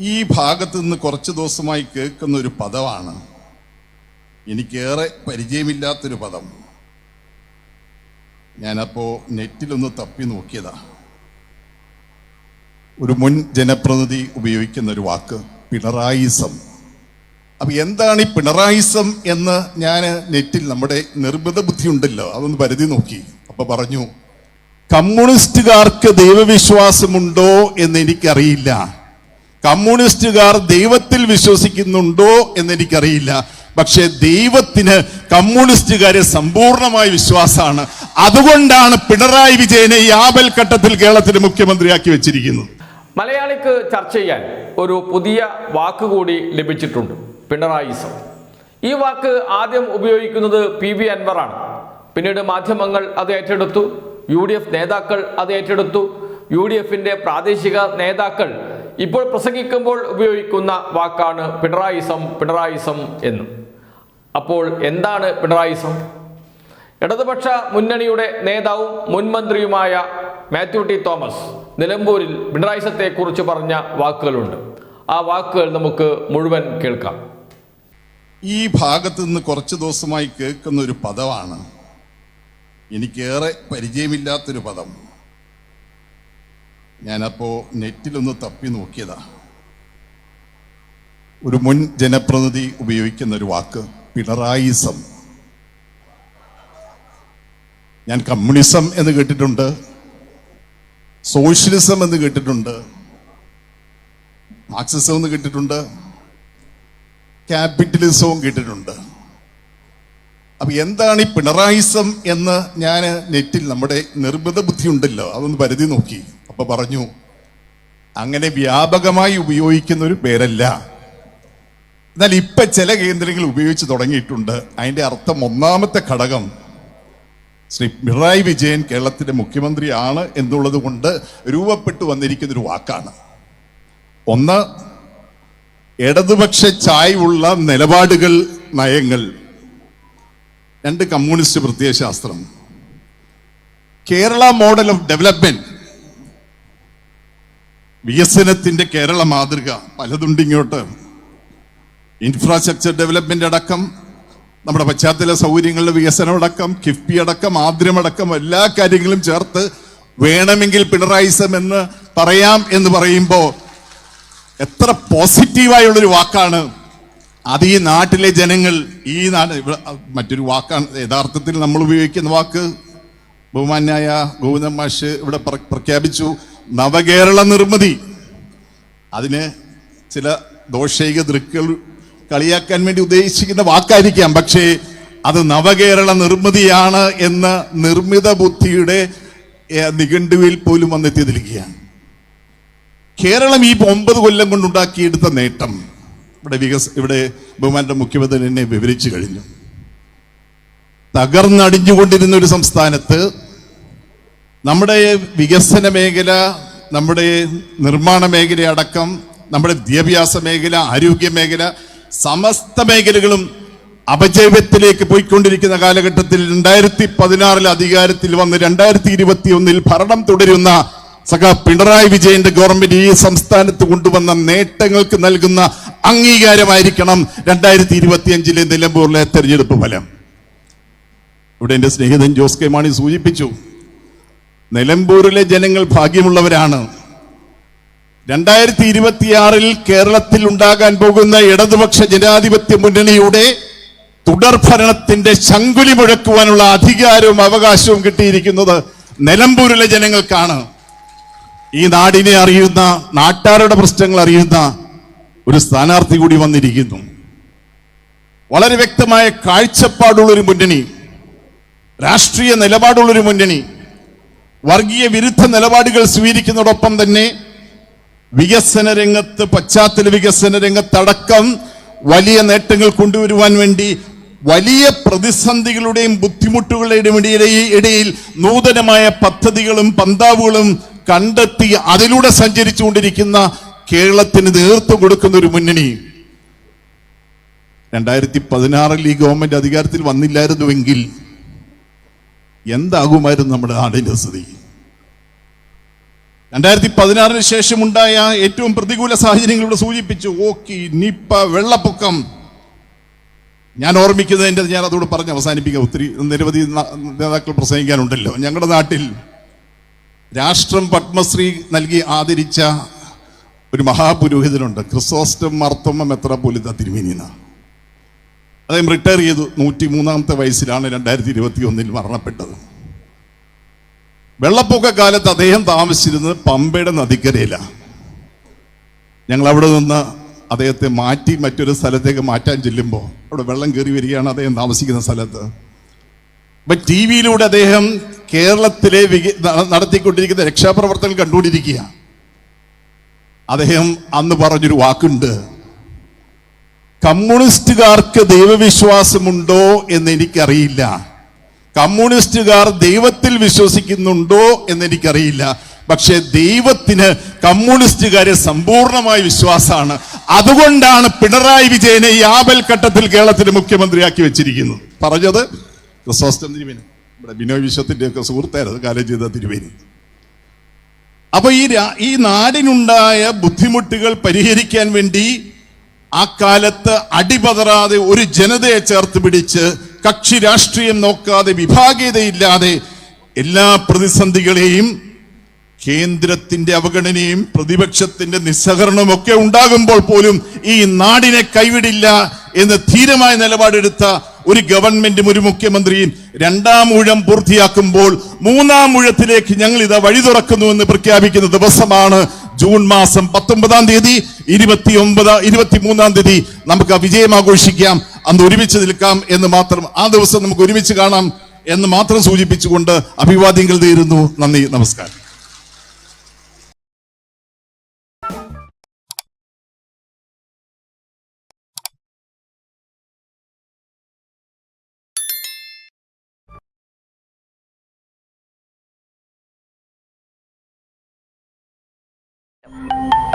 ഈ ഭാഗത്ത് നിന്ന് കുറച്ച് ദിവസമായി കേൾക്കുന്ന ഒരു പദമാണ്. എനിക്കേറെ പരിചയമില്ലാത്തൊരു പദം. ഞാനപ്പോൾ നെറ്റിലൊന്ന് തപ്പി നോക്കിയതാ. ഒരു മുൻ ജനപ്രതിനിധി ഉപയോഗിക്കുന്ന ഒരു വാക്ക് പിണറായിസം. അപ്പൊ എന്താണ് ഈ പിണറായിസം എന്ന് ഞാൻ നെറ്റിൽ നമ്മുടെ നിർമ്മിത ബുദ്ധി ഉണ്ടല്ലോ അതൊന്ന് പരിധി നോക്കി. അപ്പൊ പറഞ്ഞു കമ്മ്യൂണിസ്റ്റുകാർക്ക് ദൈവവിശ്വാസമുണ്ടോ എന്ന് എനിക്കറിയില്ല. കമ്മ്യൂണിസ്റ്റുകാർ ദൈവത്തിൽ വിശ്വസിക്കുന്നുണ്ടോ എന്ന് എനിക്കറിയില്ല പക്ഷെ ദൈവത്തിന് കമ്മ്യൂണിസ്റ്റുകാരെ സമ്പൂർണമായ വിശ്വാസമാണ്. അതുകൊണ്ടാണ് പിണറായി വിജയനെ ഈ ആപൽഘട്ടത്തിൽ കേരളത്തിന്റെ മുഖ്യമന്ത്രിയാക്കി വെച്ചിരിക്കുന്നത്. മലയാളിക്ക് ചർച്ച ചെയ്യാൻ ഒരു പുതിയ വാക്ക് കൂടി ലഭിച്ചിട്ടുണ്ട് പിണറായിസം. ഈ വാക്ക് ആദ്യം ഉപയോഗിക്കുന്നത് പി വി അൻവറാണ്. പിന്നീട് മാധ്യമങ്ങൾ അത് ഏറ്റെടുത്തു യു നേതാക്കൾ അത് ഏറ്റെടുത്തു യു പ്രാദേശിക നേതാക്കൾ ഇപ്പോൾ പ്രസംഗിക്കുമ്പോൾ ഉപയോഗിക്കുന്ന വാക്കാണ് പിണറായിസം പിണറായിസം എന്ന്. അപ്പോൾ എന്താണ് പിണറായിസം? ഇടതുപക്ഷ മുന്നണിയുടെ നേതാവും മുൻമന്ത്രിയുമായ മാത്യു ടി തോമസ് നിലമ്പൂരിൽ പിണറായിസത്തെക്കുറിച്ച് പറഞ്ഞ വാക്കുകളുണ്ട്. ആ വാക്കുകൾ നമുക്ക് മുഴുവൻ കേൾക്കാം. ഈ ഭാഗത്ത് നിന്ന് കുറച്ച് ദിവസമായി കേൾക്കുന്ന ഒരു പദമാണ്. എനിക്കേറെ പരിചയമില്ലാത്തൊരു പദം. ഞാനപ്പോൾ നെറ്റിലൊന്ന് തപ്പി നോക്കിയതാ. ഒരു മുൻ ജനപ്രതിനിധി ഉപയോഗിക്കുന്ന ഒരു വാക്ക് പിണറായിസം. ഞാൻ കമ്മ്യൂണിസം എന്ന് കേട്ടിട്ടുണ്ട് സോഷ്യലിസം എന്ന് കേട്ടിട്ടുണ്ട് മാർക്സിസം എന്ന് കേട്ടിട്ടുണ്ട് ക്യാപിറ്റലിസവും കേട്ടിട്ടുണ്ട്. അപ്പൊ എന്താണ് ഈ പിണറായിസം എന്ന് ഞാൻ നെറ്റിൽ നമ്മുടെ നിർബന്ധ ബുദ്ധി ഉണ്ടല്ലോ അതൊന്ന് പരിധി നോക്കി. അപ്പൊ പറഞ്ഞു അങ്ങനെ വ്യാപകമായി ഉപയോഗിക്കുന്ന ഒരു പേരല്ല. എന്നാൽ ഇപ്പൊ ചില കേന്ദ്രങ്ങൾ ഉപയോഗിച്ച് തുടങ്ങിയിട്ടുണ്ട്. അതിന്റെ അർത്ഥം ഒന്നാമത്തെ ഘടകം ശ്രീ പിണറായി വിജയൻ കേരളത്തിന്റെ മുഖ്യമന്ത്രിയാണ് എന്നുള്ളത് കൊണ്ട് രൂപപ്പെട്ടു വന്നിരിക്കുന്ന ഒരു വാക്കാണ്. ഒന്ന് ഇടതുപക്ഷ ചായ്വുള്ള നിലപാടുകൾ നയങ്ങൾ. രണ്ട് കമ്മ്യൂണിസ്റ്റ് പ്രത്യയശാസ്ത്രം. കേരള മോഡൽ ഓഫ് ഡെവലപ്മെന്റ് വികസനത്തിന്റെ കേരള മാതൃക പലതുണ്ട് ഇങ്ങോട്ട്. ഇൻഫ്രാസ്ട്രക്ചർ ഡെവലപ്മെന്റ് അടക്കം നമ്മുടെ പശ്ചാത്തല സൗകര്യങ്ങളുടെ വികസനം അടക്കം കിഫ്ബി അടക്കം ആദ്യമടക്കം എല്ലാ കാര്യങ്ങളും ചേർത്ത് വേണമെങ്കിൽ പിണറായിസം എന്ന് പറയാം എന്ന് പറയുമ്പോൾ എത്ര പോസിറ്റീവായുള്ളൊരു വാക്കാണ്. അത് ഈ നാട്ടിലെ ജനങ്ങൾ ഈ നാട് മറ്റൊരു വാക്കാണ് യഥാർത്ഥത്തിൽ നമ്മൾ ഉപയോഗിക്കുന്ന വാക്ക് ബഹുമാന്യായ ഗോവിന്ദൻ മാഷ് ഇവിടെ പ്രഖ്യാപിച്ചു. നവകേരള നിർമ്മിതി. അതിന് ചില ദോഷൈക ദൃക്കൾ കളിയാക്കാൻ വേണ്ടി ഉദ്ദേശിക്കുന്ന വാക്കായിരിക്കാം. പക്ഷേ അത് നവകേരള നിർമ്മിതിയാണ് എന്ന് നിർമ്മിത ബുദ്ധിയുടെ നിഘണ്ടുവിൽ പോലും വന്നെത്തിയതിരിക്കുകയാണ്. കേരളം ഈ ഒമ്പത് കൊല്ലം കൊണ്ടുണ്ടാക്കിയെടുത്ത നേട്ടം ഇവിടെ വികസ ഇവിടെ ബഹുമാന്റെ മുഖ്യമന്ത്രി എന്നെ വിവരിച്ചു കഴിഞ്ഞു. തകർന്നടിഞ്ഞുകൊണ്ടിരുന്ന ഒരു സംസ്ഥാനത്ത് നമ്മുടെ വികസന മേഖല നമ്മുടെ നിർമ്മാണ മേഖല അടക്കം നമ്മുടെ വിദ്യാഭ്യാസ മേഖല ആരോഗ്യ മേഖല സമസ്ത മേഖലകളും അപജയത്തിലേക്ക് പോയിക്കൊണ്ടിരിക്കുന്ന കാലഘട്ടത്തിൽ രണ്ടായിരത്തി പതിനാറിൽ അധികാരത്തിൽ വന്ന് രണ്ടായിരത്തി ഇരുപത്തി ഒന്നിൽ ഭരണം തുടരുന്ന സഖ പിണറായി വിജയന്റെ ഗവൺമെന്റ് ഈ സംസ്ഥാനത്ത് കൊണ്ടുവന്ന നേട്ടങ്ങൾക്ക് നൽകുന്ന അംഗീകാരമായിരിക്കണം രണ്ടായിരത്തി ഇരുപത്തി അഞ്ചിലെ നിലമ്പൂരിലെ തെരഞ്ഞെടുപ്പ് ഫലം. ഇവിടെ എന്റെ സ്നേഹിതൻ ജോസ് കെ മാണി സൂചിപ്പിച്ചു നിലമ്പൂരിലെ ജനങ്ങൾ ഭാഗ്യമുള്ളവരാണ്. രണ്ടായിരത്തി ഇരുപത്തിയാറിൽ കേരളത്തിൽ ഉണ്ടാകാൻ പോകുന്ന ഇടതുപക്ഷ ജനാധിപത്യ മുന്നണിയുടെ തുടർഭരണത്തിന്റെ ശങ്കുലി മുഴക്കുവാനുള്ള അധികാരവും അവകാശവും കിട്ടിയിരിക്കുന്നത് നിലമ്പൂരിലെ ജനങ്ങൾക്കാണ്. ഈ നാടിനെ അറിയുന്ന നാട്ടാരുടെ പ്രശ്നങ്ങൾ അറിയുന്ന ഒരു സ്ഥാനാർത്ഥി കൂടി വന്നിരിക്കുന്നു. വളരെ വ്യക്തമായ കാഴ്ചപ്പാടുള്ളൊരു മുന്നണി രാഷ്ട്രീയ നിലപാടുള്ളൊരു മുന്നണി വർഗീയ വിരുദ്ധ നിലപാടുകൾ സ്വീകരിക്കുന്നതോടൊപ്പം തന്നെ വികസന രംഗത്ത് പശ്ചാത്തല വികസന രംഗത്തടക്കം വലിയ നേട്ടങ്ങൾ കൊണ്ടുവരുവാൻ വേണ്ടി വലിയ പ്രതിസന്ധികളുടെയും ബുദ്ധിമുട്ടുകളുടെയും ഇടയിൽ നൂതനമായ പദ്ധതികളും പന്താവുകളും കണ്ടെത്തി അതിലൂടെ സഞ്ചരിച്ചുകൊണ്ടിരിക്കുന്ന കേരളത്തിന് നേതൃത്വം കൊടുക്കുന്ന ഒരു മുന്നണി. രണ്ടായിരത്തി പതിനാറിൽ ഈ ഗവൺമെന്റ് അധികാരത്തിൽ വന്നില്ലായിരുന്നുവെങ്കിൽ എന്താകുമായിരുന്നു നമ്മുടെ നാടിന്റെ സ്ഥിതി? രണ്ടായിരത്തി പതിനാറിന് ശേഷം ഉണ്ടായ ഏറ്റവും പ്രതികൂല സാഹചര്യങ്ങളോട് സൂചിപ്പിച്ചു ഓക്കി നിപ്പ വെള്ളപ്പൊക്കം. ഞാൻ ഓർമ്മിക്കുന്നതിന്റെ ഞാൻ അതോട് പറഞ്ഞ് അവസാനിപ്പിക്കുക ഒത്തിരി നിരവധി നേതാക്കൾ പ്രസംഗിക്കാനുണ്ടല്ലോ. ഞങ്ങളുടെ നാട്ടിൽ രാഷ്ട്രം പത്മശ്രീ നൽകി ആദരിച്ച ഒരു മഹാപുരോഹിതനുണ്ട്. ക്രിസോസ്റ്റം മർത്തമ്മ മെത്ര പോലിത്ത തിരുമേനിന അദ്ദേഹം റിട്ടയർ ചെയ്തു. നൂറ്റി മൂന്നാമത്തെ വയസ്സിലാണ് രണ്ടായിരത്തി ഇരുപത്തി ഒന്നിൽ മരണപ്പെട്ടത്. വെള്ളപ്പൊക്ക കാലത്ത് അദ്ദേഹം താമസിച്ചിരുന്നത് പമ്പയുടെ നദിക്കരയിലാണ് ഞങ്ങൾ അവിടെ നിന്ന് അദ്ദേഹത്തെ മാറ്റി മറ്റൊരു സ്ഥലത്തേക്ക് മാറ്റാൻ ചെല്ലുമ്പോൾ അവിടെ വെള്ളം കയറി വരികയാണ് അദ്ദേഹം താമസിക്കുന്ന സ്ഥലത്ത്. അപ്പൊ ടി വിയിലൂടെ അദ്ദേഹം കേരളത്തിലെ വിക- നടത്തിക്കൊണ്ടിരിക്കുന്ന രക്ഷാപ്രവർത്തനം കണ്ടുകൊണ്ടിരിക്കുക അദ്ദേഹം അന്ന് പറഞ്ഞൊരു വാക്കുണ്ട്. കമ്മ്യൂണിസ്റ്റുകാർക്ക് ദൈവവിശ്വാസമുണ്ടോ എന്ന് എനിക്കറിയില്ല കമ്മ്യൂണിസ്റ്റുകാർ ദൈവത്തിൽ വിശ്വസിക്കുന്നുണ്ടോ എന്ന് എനിക്കറിയില്ല പക്ഷെ ദൈവത്തിന് കമ്മ്യൂണിസ്റ്റുകാരെ സമ്പൂർണമായ വിശ്വാസമാണ്. അതുകൊണ്ടാണ് പിണറായി വിജയനെ ഈ ആപൽ ഘട്ടത്തിൽ കേരളത്തിന് മുഖ്യമന്ത്രിയാക്കി വെച്ചിരിക്കുന്നത് പറഞ്ഞത് ക്രിസോസ്റ്റം തിരുവേനി ഇവിടെ ബിനോയ് വിശ്വത്തിന്റെ ഒക്കെ സുഹൃത്തായിരുന്നു കാലം ചെയ്ത തിരുവേനി അപ്പൊ ഈ ഈ നാടിനുണ്ടായ ബുദ്ധിമുട്ടുകൾ പരിഹരിക്കാൻ വേണ്ടി ആ കാലത്ത് അടിപതറാതെ ഒരു ജനതയെ ചേർത്ത് പിടിച്ച് കക്ഷി രാഷ്ട്രീയം നോക്കാതെ വിഭാഗീയതയില്ലാതെ എല്ലാ പ്രതിസന്ധികളെയും കേന്ദ്രത്തിന്റെ അവഗണനയും പ്രതിപക്ഷത്തിന്റെ നിസ്സഹരണവും ഒക്കെ ഉണ്ടാകുമ്പോൾ പോലും ഈ നാടിനെ കൈവിടില്ല എന്ന് ധീരമായ നിലപാടെടുത്ത ഒരു ഗവൺമെന്റും ഒരു മുഖ്യമന്ത്രിയും രണ്ടാം ഊഴം പൂർത്തിയാക്കുമ്പോൾ മൂന്നാം ഊഴത്തിലേക്ക് ഞങ്ങൾ ഇതാ വഴി തുറക്കുന്നു എന്ന് പ്രഖ്യാപിക്കുന്ന ദിവസമാണ് ജൂൺ മാസം പത്തൊമ്പതാം തീയതി ഇരുപത്തി ഒമ്പത് ഇരുപത്തി മൂന്നാം തീയതി നമുക്ക് ആ വിജയം ആഘോഷിക്കാം. അന്ന് ഒരുമിച്ച് നിൽക്കാം എന്ന് മാത്രം ആ ദിവസം നമുക്ക് ഒരുമിച്ച് കാണാം എന്ന് മാത്രം സൂചിപ്പിച്ചുകൊണ്ട് അഭിവാദ്യങ്ങൾ തീരുന്നു നന്ദി നമസ്കാരം. you.